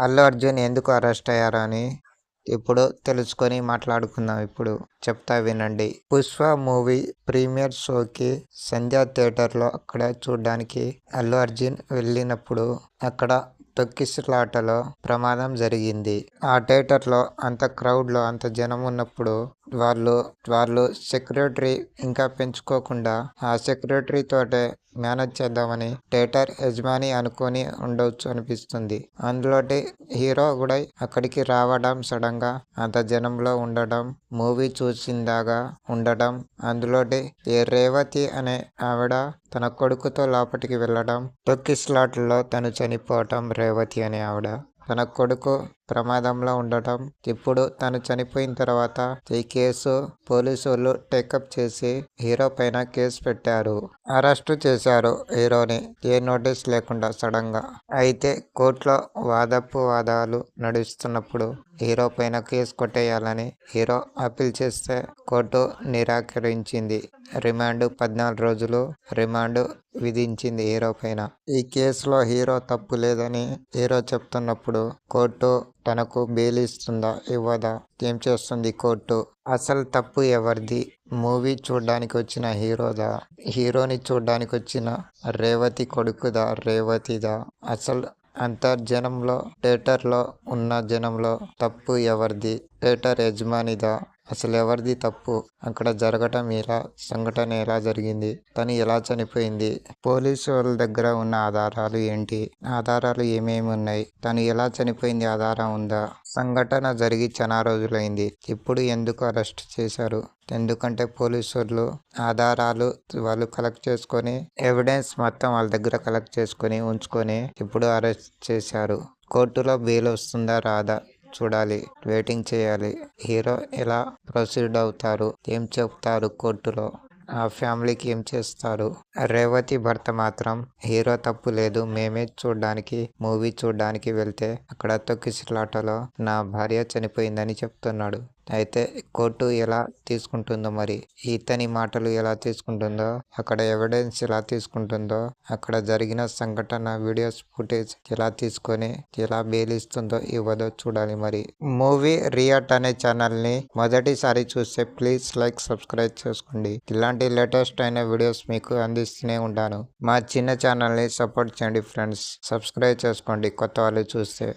అల్లు అర్జున్ ఎందుకు అరెస్ట్ అయ్యారని ఇప్పుడు తెలుసుకొని మాట్లాడుకుందాం. ఇప్పుడు చెప్తా వినండి. పుష్ప మూవీ ప్రీమియర్ షోకి సంధ్యా థియేటర్లో అక్కడ చూడడానికి అల్లు అర్జున్ వెళ్ళినప్పుడు అక్కడ తొక్కిసలాటలో ప్రమాదం జరిగింది. ఆ థియేటర్లో అంత క్రౌడ్లో అంత జనం ఉన్నప్పుడు వాళ్ళు వాళ్ళు సెక్యూరిటీ ఇంకా పెంచుకోకుండా ఆ సెక్యూరిటీ తోటే మేనేజ్ చేద్దామని థియేటర్ యజమాని అనుకొని ఉండవచ్చు అనిపిస్తుంది. అందులోటి హీరో కూడా అక్కడికి రావడం సడన్గా అంత జనంలో ఉండడం మూవీ చూసిందాగా ఉండడం అందులోటి ఏ రేవతి అనే ఆవిడ తన కొడుకుతో లోపలికి వెళ్ళడం తొక్కిస్లాట్లో తను చనిపోవటం రేవతి అనే ఆవిడ. తన కొడుకు ప్రమాదంలో ఉండటం ఇప్పుడు తను చనిపోయిన తర్వాత ఈ కేసు పోలీసు వాళ్ళు టేకప్ చేసి హీరో పైన కేసు పెట్టారు. అరెస్టు చేశారు హీరోని. ఏ నోటీస్ లేకుండా సడన్గా అయితే కోర్టులో వాదపు వాదాలు నడుస్తున్నప్పుడు హీరో పైన కేసు కొట్టేయాలని హీరో అప్పీల్ చేస్తే కోర్టు నిరాకరించింది. రిమాండ్ పద్నాలుగు రోజులు రిమాండ్ విధించింది హీరో పైన. ఈ కేసులో హీరో తప్పు లేదని హీరో చెప్తున్నప్పుడు కోర్టు తనకు బెయిల్ ఇస్తుందా ఇవ్వదా? ఏం చేస్తుంది కోర్టు? అసలు తప్పు ఎవరిది? మూవీ చూడడానికి వచ్చిన హీరోదా? హీరోని చూడడానికి వచ్చిన రేవతి కొడుకుదా? రేవతిదా? అసలు అంతర్జనంలో థియేటర్లో ఉన్న జనంలో తప్పు ఎవరిది? థియేటర్ యజమానిదా? అసలు ఎవరిది తప్పు? అక్కడ జరగటం ఎలా? సంఘటన ఎలా జరిగింది? తను ఎలా చనిపోయింది? పోలీసు వాళ్ళ దగ్గర ఉన్న ఆధారాలు ఏంటి? ఆధారాలు ఏమేమి ఉన్నాయి? తను ఎలా చనిపోయింది? ఆధారం ఉందా? సంఘటన జరిగి చాలా రోజులైంది. ఇప్పుడు ఎందుకు అరెస్ట్ చేశారు? ఎందుకంటే పోలీసు వాళ్ళు ఆధారాలు వాళ్ళు కలెక్ట్ చేసుకొని ఎవిడెన్స్ మొత్తం వాళ్ళ దగ్గర కలెక్ట్ చేసుకొని ఉంచుకొని ఇప్పుడు అరెస్ట్ చేశారు. కోర్టులో బెయిల్ వస్తుందా? రాదా? చూడాలి వెయిటింగ్ చేయాలి. హీరో ఎలా ప్రొసీడ్ అవుతారు? ఏం చెప్తారు కోర్టులో? ఆ ఫ్యామిలీకి ఏం చేస్తారు? రేవతి భర్త మాత్రం హీరో తప్పు లేదు మేమే చూడడానికి మూవీ చూడడానికి వెళ్తే అక్కడ తొక్కిసిలాటలో నా భార్య చనిపోయిందని చెప్తున్నాడు. అయితే కోర్టు ఎలా తీసుకుంటుందో మరి ఇతని మాటలు ఎలా తీసుకుంటుందో అక్కడ ఎవిడెన్స్ ఎలా తీసుకుంటుందో అక్కడ జరిగిన సంఘటన వీడియోస్ ఫుటేజ్ ఎలా తీసుకొని ఎలా బేలిస్తుందో ఇవ్వదో చూడాలి మరి. మూవీ రియాట్ అనే ఛానల్ని మొదటిసారి చూస్తే ప్లీజ్ లైక్ సబ్స్క్రైబ్ చేసుకోండి. ఇలాంటి లేటెస్ట్ అయిన వీడియోస్ మీకు అందిస్తూనే ఉంటాను. మా చిన్న ఛానల్ని సపోర్ట్ చేయండి ఫ్రెండ్స్ సబ్స్క్రైబ్ చేసుకోండి కొత్త వాళ్ళు చూస్తే.